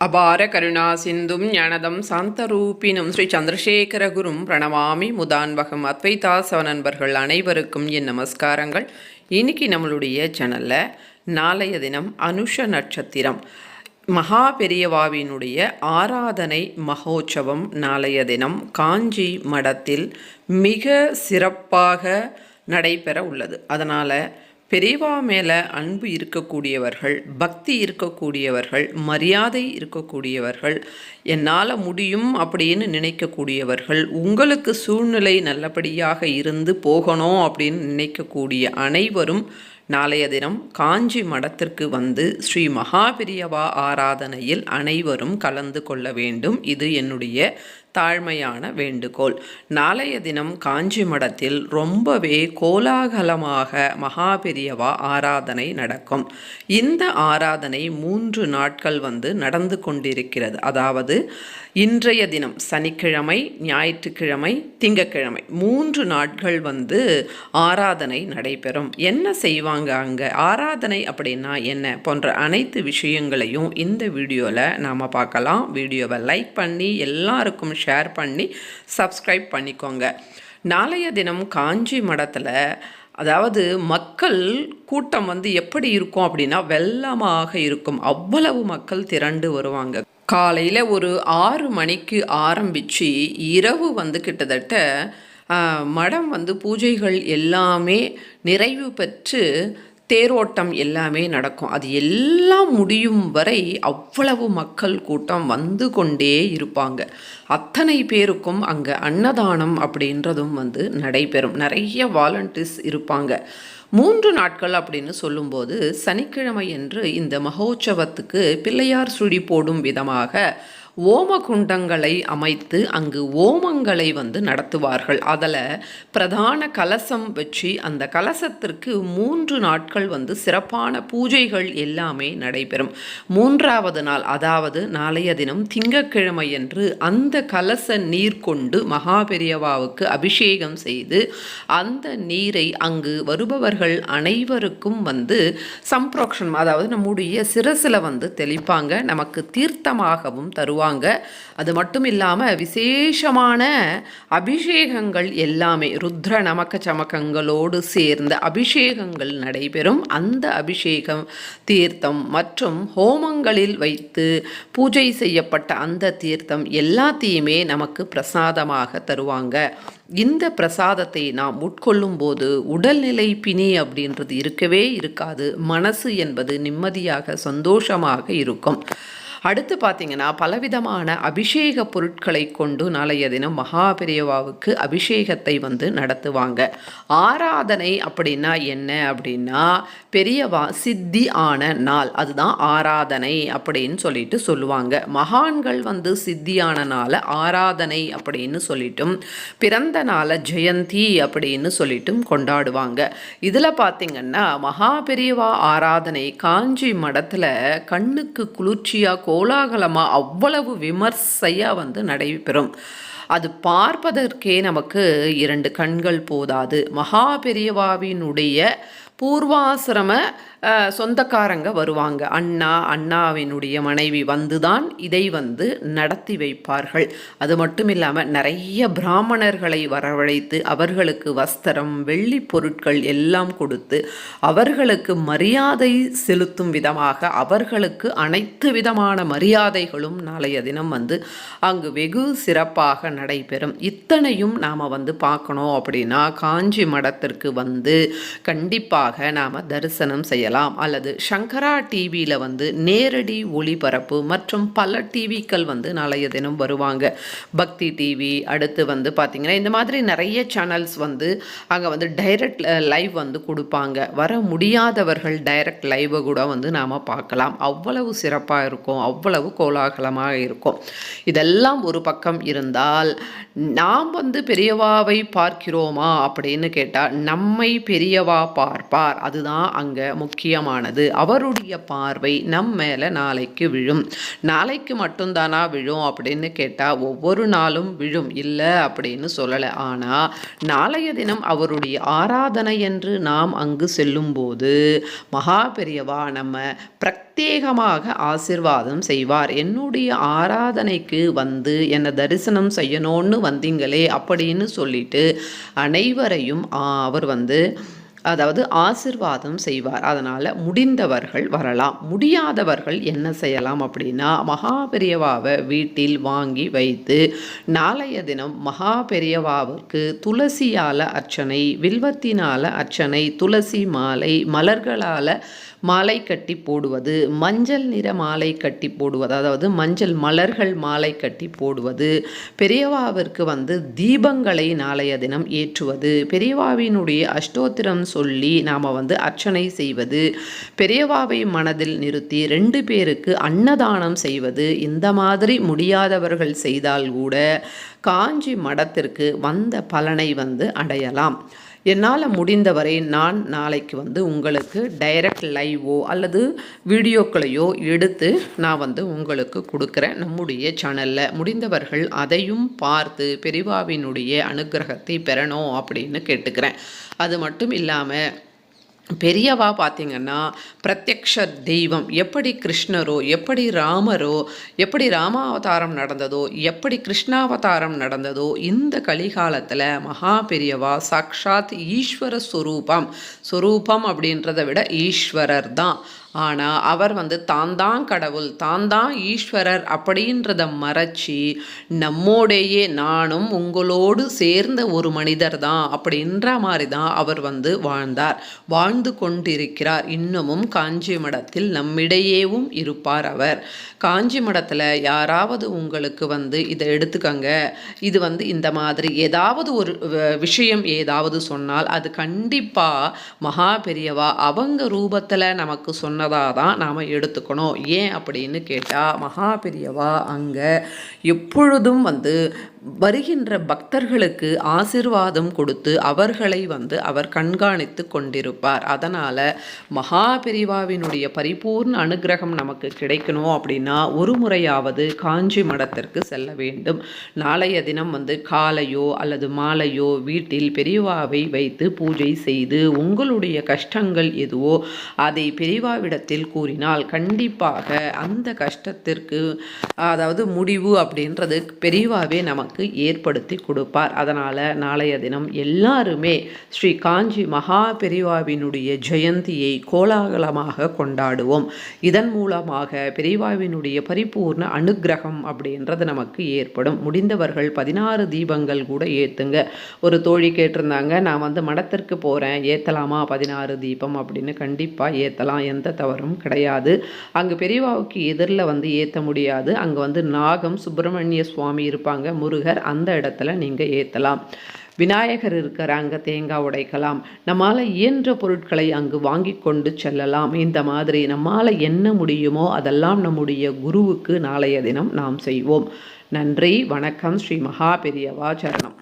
அபார கருணா சிந்தும் ஞானதம் சாந்தரூபினும் ஸ்ரீ சந்திரசேகர குரும் பிரணவாமி முதான்பகம் அத்வைதாசவ நண்பர்கள் அனைவருக்கும் என் நமஸ்காரங்கள். இன்னைக்கு நம்மளுடைய சேனலில் நாளைய தினம் அனுஷ நட்சத்திரம். மகா பெரியவாவினுடைய ஆராதனை மகோற்சவம் நாளைய தினம் காஞ்சி மடத்தில் மிக சிறப்பாக நடைபெற உள்ளது. அதனால் பெரியவா மேலே அன்பு இருக்கக்கூடியவர்கள் பக்தி இருக்கக்கூடியவர்கள் மரியாதை இருக்கக்கூடியவர்கள் என்னால் முடியும் அப்படின்னு நினைக்கக்கூடியவர்கள் உங்களுக்கு சூழ்நிலை நல்லபடியாக இருந்து போகணும் அப்படின்னு நினைக்கக்கூடிய அனைவரும் நாளைய தினம் காஞ்சி மடத்திற்கு வந்து ஸ்ரீ மகாபிரியவா ஆராதனையில் அனைவரும் கலந்து கொள்ள வேண்டும். இது என்னுடைய தாழ்மையான வேண்டுகோள். நாளைய தினம் காஞ்சி மடத்தில் ரொம்பவே கோலாகலமாக மகாபெரியவா ஆராதனை நடக்கும். இந்த ஆராதனை மூன்று நாட்கள் வந்து நடந்து கொண்டிருக்கிறது. அதாவது இன்றைய தினம் சனிக்கிழமை ஞாயிற்றுக்கிழமை திங்கக்கிழமை மூன்று நாட்கள் வந்து ஆராதனை நடைபெறும். என்ன செய்வாங்க அங்கே? ஆராதனை அப்படின்னா என்ன? போன்ற அனைத்து விஷயங்களையும் இந்த வீடியோவில் நாம் பார்க்கலாம். வீடியோவை லைக் பண்ணி எல்லாருக்கும் ஷேர் பண்ணி சப்ஸ்கிரைப் பண்ணிக்கோங்க. நாளைய தினம் காஞ்சி மடத்தில் அதாவது மக்கள் கூட்டம் வந்து எப்படி இருக்கும் அப்படின்னா வெள்ளமாக இருக்கும். அவ்வளவு மக்கள் திரண்டு வருவாங்க. காலையில் ஒரு ஆறு மணிக்கு ஆரம்பித்து இரவு வந்து கிட்டத்தட்ட மடம் வந்து பூஜைகள் எல்லாமே நிறைவு பெற்று தேரோட்டம் எல்லாமே நடக்கும். அது எல்லாம் முடியும் வரை அவ்வளவு மக்கள் கூட்டம் வந்து கொண்டே இருப்பாங்க. அத்தனை பேருக்கும் அங்கே அன்னதானம் அப்படின்றதும் வந்து நடைபெறும். நிறைய வாலண்டியர்ஸ் இருப்பாங்க. மூன்று நாட்கள் அப்படின்னு சொல்லும்போது சனிக்கிழமை என்று இந்த மகோற்சவத்துக்கு பிள்ளையார் சுழி போடும் விதமாக ஓம குண்டங்களை அமைத்து அங்கு ஓமங்களை வந்து நடத்துவார்கள். அதில் பிரதான கலசம் வச்சு அந்த கலசத்திற்கு மூன்று நாட்கள் வந்து சிறப்பான பூஜைகள் எல்லாமே நடைபெறும். மூன்றாவது நாள் அதாவது நாளைய தினம் திங்கட்கிழமை என்று அந்த கலச நீர் கொண்டு மகாபெரியவாவுக்கு அபிஷேகம் செய்து அந்த நீரை அங்கு வருபவர்கள் அனைவருக்கும் வந்து சம்ப்ரோக்ஷன் அதாவது நம்முடைய சிரசில் வந்து தெளிப்பாங்க. நமக்கு தீர்த்தமாகவும் தருவாங்க. அது மட்டும் இல்லாமல் விசேஷமான அபிஷேகங்கள் எல்லாமே ருத்ர நமக்க சமக்கங்களோடு சேர்ந்த அபிஷேகங்கள் நடைபெறும். அந்த அபிஷேகம் தீர்த்தம் மற்றும் ஹோமங்களில் வைத்து பூஜை செய்யப்பட்ட அந்த தீர்த்தம் எல்லாத்தையுமே நமக்கு பிரசாதமாக தருவாங்க. இந்த பிரசாதத்தை நாம் உட்கொள்ளும் போது உடல்நிலை பிணி அப்படின்றது இருக்கவே இருக்காது. மனசு என்பது நிம்மதியாக சந்தோஷமாக இருக்கும். அடுத்து பார்த்தீங்கன்னா பலவிதமான அபிஷேக பொருட்களை கொண்டு நாளைய தினம் மகாபிரியவாவுக்கு அபிஷேகத்தை வந்து நடத்துவாங்க. ஆராதனை அப்படின்னா என்ன? அப்படின்னா பெரியவா சித்தி ஆன நாள். அதுதான் ஆராதனை அப்படின்னு சொல்லிட்டு சொல்லுவாங்க. மகான்கள் வந்து சித்தியான நாளை ஆராதனை அப்படின்னு சொல்லிட்டும் பிறந்த நாளை ஜெயந்தி அப்படின்னு சொல்லிட்டும் கொண்டாடுவாங்க. இதில் பார்த்தீங்கன்னா மகா பெரியவா ஆராதனை காஞ்சி மடத்தில் கண்ணுக்கு குளிர்ச்சியாக கோலாகலமாக அவ்வளவு விமர்சையாக வந்து நடைபெறும். அது பார்ப்பதற்கே நமக்கு இரண்டு கண்கள் போதாது. மகா பெரியவாவினுடைய பூர்வாசிரம சொந்தக்காரங்க வருவாங்க. அண்ணா அண்ணாவினுடைய மனைவி வந்துதான் இதை வந்து நடத்தி வைப்பார்கள். அது மட்டும் இல்லாமல் நிறைய பிராமணர்களை வரவழைத்து அவர்களுக்கு வஸ்திரம் வெள்ளி பொருட்கள் எல்லாம் கொடுத்து அவர்களுக்கு மரியாதை செலுத்தும் விதமாக அவர்களுக்கு அனைத்து விதமான மரியாதைகளும் நாளைய தினம் வந்து அங்கு வெகு சிறப்பாக நடைபெறும். இத்தனையும் நாம் வந்து பார்க்கணும் அப்படின்னா காஞ்சி மடத்திற்கு வந்து கண்டிப்பாக நாம் தரிசனம் செய்யலாம். அல்லது சங்கரா டிவியில் வந்து நேரடி ஒளிபரப்பு மற்றும் பல டிவிக்கள் வந்து நாளைய தினம் வருவாங்க. பக்தி டிவி அடுத்து வந்து பார்த்திங்கன்னா இந்த மாதிரி நிறைய சேனல்ஸ் வந்து அங்கே வந்து டைரக்ட் லைவ் வந்து கொடுப்பாங்க. வர முடியாதவர்கள் டைரக்ட் லைவை கூட வந்து நாம் பார்க்கலாம். அவ்வளவு சிறப்பாக இருக்கும். அவ்வளவு கோலாகலமாக இருக்கும். இதெல்லாம் ஒரு பக்கம் இருந்தால் நாம் வந்து பெரியவாவை பார்க்கிறோமா அப்படின்னு கேட்டால் நம்மை பெரியவா பார்ப்பார். அதுதான் அங்கே முக்கிய முக்கியமானது. அவருடைய பார்வை நம் மேலே நாளைக்கு விழும். நாளைக்கு மட்டும்தானா விழும் அப்படின்னு கேட்டால் ஒவ்வொரு நாளும் விழும். இல்லை அப்படின்னு சொல்லலை. ஆனால் நாளைய தினம் அவருடைய ஆராதனை என்று நாம் அங்கு செல்லும்போது மகா பெரியவா நம்ம பிரத்யேகமாக ஆசிர்வாதம் செய்வார். என்னுடைய ஆராதனைக்கு வந்து என்னை தரிசனம் செய்யணும்னு வந்தீங்களே அப்படின்னு சொல்லிட்டு அனைவரையும் அவர் வந்து அதாவது ஆசிர்வாதம் செய்வார். அதனால் முடிந்தவர்கள் வரலாம். முடியாதவர்கள் என்ன செய்யலாம் அப்படின்னா மகா பெரியவாவை வீட்டில் வாங்கி வைத்து நாளைய தினம் மகாபெரியவாவுக்கு துளசியால் அர்ச்சனை வில்வத்தினால் அர்ச்சனை துளசி மாலை மலர்களால் மாலை கட்டி போடுவது மஞ்சள் நிற மாலை கட்டி போடுவது அதாவது மஞ்சள் மலர்கள் மாலை கட்டி போடுவது பெரியவாவிற்கு வந்து தீபங்களை நாளைய தினம் ஏற்றுவது பெரியவாவினுடைய அஷ்டோத்திரம் சொல்லி நாம் வந்து அர்ச்சனை செய்வது பெரியவாவை மனதில் நிறுத்தி ரெண்டு பேருக்கு அன்னதானம் செய்வது இந்த மாதிரி முடியாதவர்கள் செய்தால் கூட காஞ்சி மடத்திற்கு வந்த பலனை வந்து அடையலாம். என்னால் முடிந்தவரை நான் நாளைக்கு வந்து உங்களுக்கு டைரக்ட் லைவோ அல்லது வீடியோக்களையோ எடுத்து நான் வந்து உங்களுக்கு கொடுக்குறேன் நம்முடைய சேனலில் முடிந்தவர்கள் அதையும் பார்த்து பெரிவாவினுடைய அனுக்கிரகத்தை பெறணும் அப்படின்னு கேட்டுக்கிறேன். அது மட்டும் இல்லாமல் பெரியவா பார்த்தீங்கன்னா பிரத்யக்ஷ தெய்வம் எப்படி கிருஷ்ணரோ எப்படி ராமரோ எப்படி ராமாவதாரம் நடந்ததோ எப்படி கிருஷ்ணாவதாரம் நடந்ததோ இந்த கலிகாலத்தில் மகா பெரியவா சாக்ஷாத் ஈஸ்வர ஸ்வரூபம் ஸ்வரூபம் அப்படின்றத விட ஈஸ்வரர் தான். ஆனால் அவர் வந்து தான் தான் கடவுள் தான் தான் ஈஸ்வரர் அப்படின்றத மறைச்சி நம்மோடையே நானும் உங்களோடு சேர்ந்த ஒரு மனிதர் தான் அப்படின்ற மாதிரி தான் அவர் வந்து வாழ்ந்தார். வாழ்ந்து கொண்டிருக்கிறார். இன்னமும் காஞ்சி மடத்தில் நம்மிடையேவும் இருப்பார் அவர். காஞ்சி மடத்தில் யாராவது உங்களுக்கு வந்து இதை எடுத்துக்கங்க. இது வந்து இந்த மாதிரி ஏதாவது ஒரு வ- விஷயம் ஏதாவது சொன்னால் அது கண்டிப்பாக மகா பெரியவா. அவங்க ரூபத்தில் நமக்கு சொன்ன சொன்னதாக தான் நாம் எடுத்துக்கணும். ஏன் அப்படின்னு கேட்டால் மகாபெரியவா அங்கே எப்பொழுதும் வந்து வருகின்ற பக்தர்களுக்கு ஆசிர்வாதம் கொடுத்து அவர்களை வந்து அவர் கண்காணித்து கொண்டிருப்பார். அதனால் மகாபிரிவாவினுடைய பரிபூர்ண அனுக்கிரகம் நமக்கு கிடைக்கணும் அப்படின்னா ஒரு முறையாவது காஞ்சி மடத்திற்கு செல்ல வேண்டும். நாளைய தினம் வந்து காலையோ அல்லது மாலையோ வீட்டில் பெரியவாவை வைத்து பூஜை செய்து உங்களுடைய கஷ்டங்கள் எதுவோ அதை பெரியவாவிடத்தில் கூறினால் கண்டிப்பாக அந்த கஷ்டத்திற்கு அதாவது முடிவு அப்படின்றது பெரிவாவே நமக்கு ஏற்படுத்தி கொடுப்பார். அதனால் நாளைய தினம் எல்லாருமே ஸ்ரீ காஞ்சி மகா பெரிவாவினுடைய ஜெயந்தியை கோலாகலமாக கொண்டாடுவோம். இதன் மூலமாக பெரிவாவினுடைய பரிபூர்ண அனுக்கிரகம் அப்படின்றது நமக்கு ஏற்படும். முடிந்தவர்கள் பதினாறு தீபங்கள் கூட ஏற்றுங்க ஒரு தோழி கேட்டிருந்தாங்க நான் வந்து மடத்திற்கு போகிறேன் ஏற்றலாமா பதினாறு தீபம்? அப்படின்னு. கண்டிப்பாக ஏற்றலாம் எந்த தவறும் கிடையாது. அங்கே பெரியவாவுக்கு எதிரில் வந்து ஏற்ற முடியாது. அங்கே வந்து நாகம் சுப்பிரமணிய சுவாமி இருப்பாங்க. முருகர் அந்த இடத்துல நீங்கள் ஏற்றலாம் விநாயகர் இருக்கிறாங்க தேங்காய் உடைக்கலாம். நம்மால் இயன்ற பொருட்களை அங்கு வாங்கி கொண்டு செல்லலாம். இந்த மாதிரி நம்மால் என்ன முடியுமோ அதெல்லாம் நம்முடைய குருவுக்கு நாளைய தினம் நாம் செய்வோம். நன்றி வணக்கம். ஸ்ரீ மகா பெரியவா சரணம்.